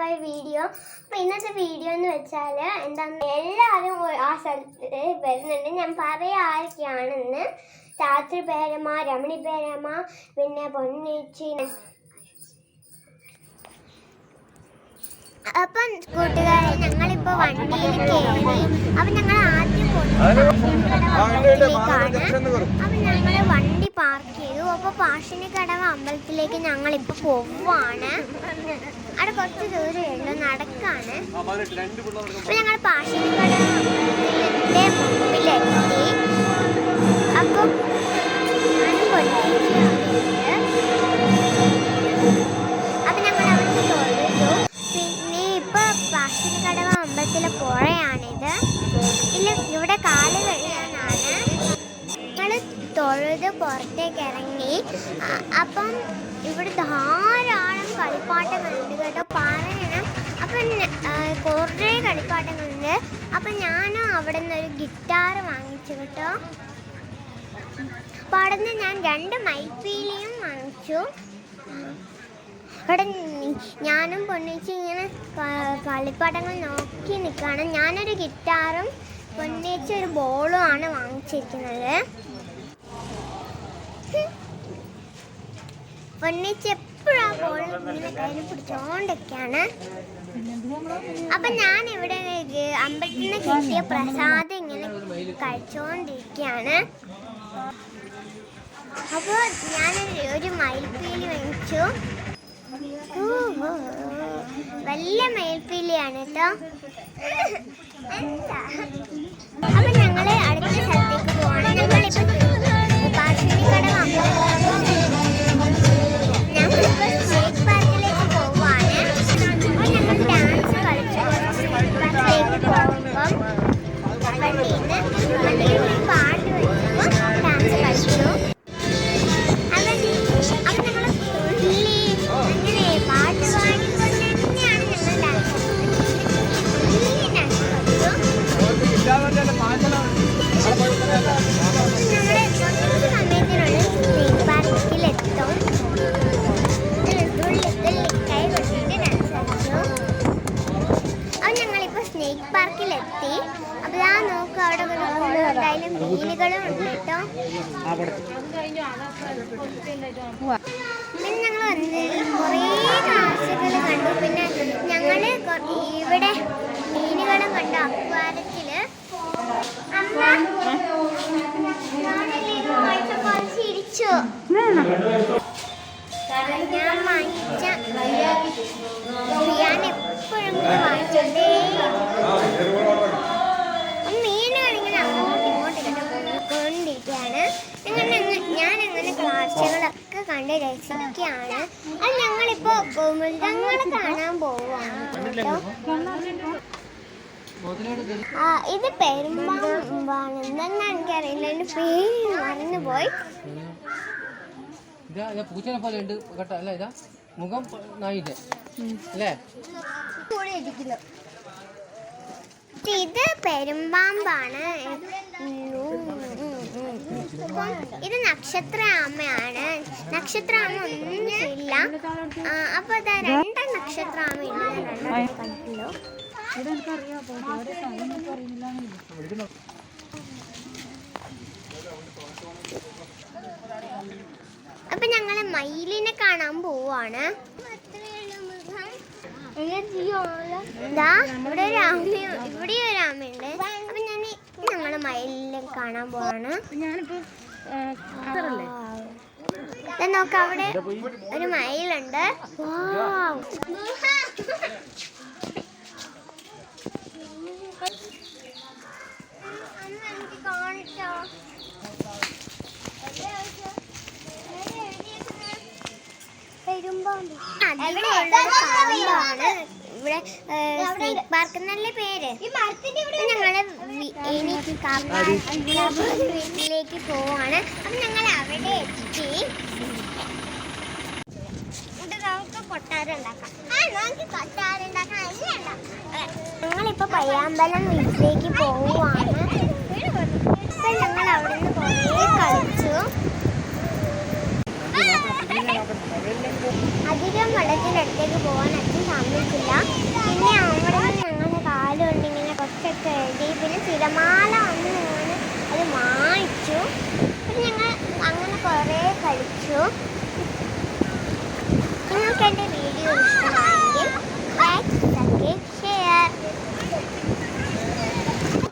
My video. അപ്പൊ ഇന്നത്തെ video എന്ന് വെച്ചാൽ എന്താണ് എല്ലാവരും ആ സ്ഥലത്ത് വരുന്നുണ്ട്. ഞാൻ പറയാം ആരൊക്കെയാണെന്ന്. രാത്രി പേരമ്മ രമണി പേരമ്മ പിന്നെ പൊന്നേച്ചി അപ്പം കൂട്ടുകാരെ കയറി അപ്പൊ ഞങ്ങൾ ആദ്യം വണ്ടി പാർക്ക് ചെയ്തു അപ്പൊ പാഷിനിക്കടവ് അമ്പലത്തിലേക്ക് ഞങ്ങൾ ഇപ്പൊ പോവാണ് അവിടെ കുറച്ച് ദൂരം ഉള്ളൂ നടക്കാണ് അപ്പൊ ഞങ്ങൾ പാഷിനിക്കടവ് അമ്പലത്തിന്റെ അമ്പലത്തിലെ പുഴയാണിത്. ഇതിൽ ഇവിടെ കാൽ കഴിയാനാണ് ഞങ്ങൾ തൊഴുത് പുറത്തേക്ക് ഇറങ്ങി. അപ്പം ഇവിടെ ധാരാളം കളിപ്പാട്ടങ്ങളുണ്ട് കേട്ടോ. പറയണം. അപ്പം കുറേ കളിപ്പാട്ടങ്ങളുണ്ട് അപ്പം ഞാനും അവിടെ നിന്ന് ഒരു ഗിറ്റാർ വാങ്ങിച്ചു കേട്ടോ. അപ്പം അവിടെ നിന്ന് ഞാൻ രണ്ട് മൈപ്പീലിയും വാങ്ങിച്ചു. അവിടെ ഞാനും പൊന്നിച്ച് ഇങ്ങനെ കളിപ്പാട്ടങ്ങൾ നോക്കി നിൽക്കുകയാണ് ഞാനൊരു ഗിറ്റാറും പൊന്നിച്ച് ഒരു ബോളും ആണ് വാങ്ങിച്ചിരിക്കുന്നത്. പൊന്നിച്ച് എപ്പോഴും ആ ബോൾ ഇങ്ങനെ കയ്യിൽ പിടിച്ചോണ്ടൊക്കെയാണ് അപ്പൊ ഞാൻ ഇവിടെ അമ്പലത്തിൽ നിന്ന് കിട്ടിയ പ്രസാദം ഇങ്ങനെ കഴിച്ചോണ്ടിരിക്കുകയാണ് അപ്പോൾ ഞാൻ ഒരു മയിൽപ്പീലി വാങ്ങിച്ചു. വലിയ മയിൽപ്പീലിയാണ് കേട്ടോ മീനുകളും ഉണ്ട് കേട്ടോ. പിന്നെ ഞങ്ങൾ വന്ന് കുറേ കാഴ്ചകൾ കണ്ടു. പിന്നെ ഞങ്ങൾ ഇവിടെ മീനുകളും കണ്ടു? കണ്ട് രസിക്കുകയാണ് അത് ഞങ്ങളിപ്പോ മൃഗങ്ങളെ കാണാൻ പോവാണ് ഇത് പെരുമ്പാമ്പാണ്. എന്തെന്നാ എനിക്കറിയില്ല. എന്റെ പേര് മറന്നു പോയി പൂച്ചനെ പോലെ ഉണ്ട്. കേട്ടോ അല്ല ഇതാ? മുഖം നായിന്റെ അല്ലേ? ഇത് പെരുമ്പാമ്പാണ്. ഉം, നക്ഷത്ര അമ്മയാണ്. നക്ഷത്ര അമ്മ ഒന്നും ഇല്ല അപ്പൊ ഇതാ രണ്ട് നക്ഷത്ര കണ്ടല്ലോ അപ്പൊ ഞങ്ങൾ മയിലിനെ കാണാൻ പോവാണ്. ഇവിടെ ഒരു അമ്മ ഇവിടെ ഒരു ആമയുണ്ട് അപ്പൊ ഞാൻ ഞങ്ങൾ മയിലിനെ കാണാൻ പോവാണ്. ദാ നോക്ക് അവിടെ ഒരു മയിലുണ്ട്. കാണിച്ചോ പെരുമ്പാമ്പ് ഇവിടെ പാമ്പാണ് ഇവിടെ സ്നേക് പാർക്ക് എന്നല്ലേ പേര്. ഞങ്ങൾ എനിക്ക് വീട്ടിലേക്ക് പോവാണ്. അപ്പൊ ഞങ്ങൾ അവിടെ എത്തി. ഇത് നമുക്ക് കൊട്ടാരം ഉണ്ടാക്കാം. ആ നമുക്ക് കൊട്ടാരം ഉണ്ടാക്കാം. എല്ലാം ഉണ്ടാക്കാം ഞങ്ങളിപ്പോ പയ്യാമ്പലം വീട്ടിലേക്ക് നോക്കിയായിരുന്നു നിങ്ങൾക്ക് എന്റെ വീഡിയോ ഇഷ്ടം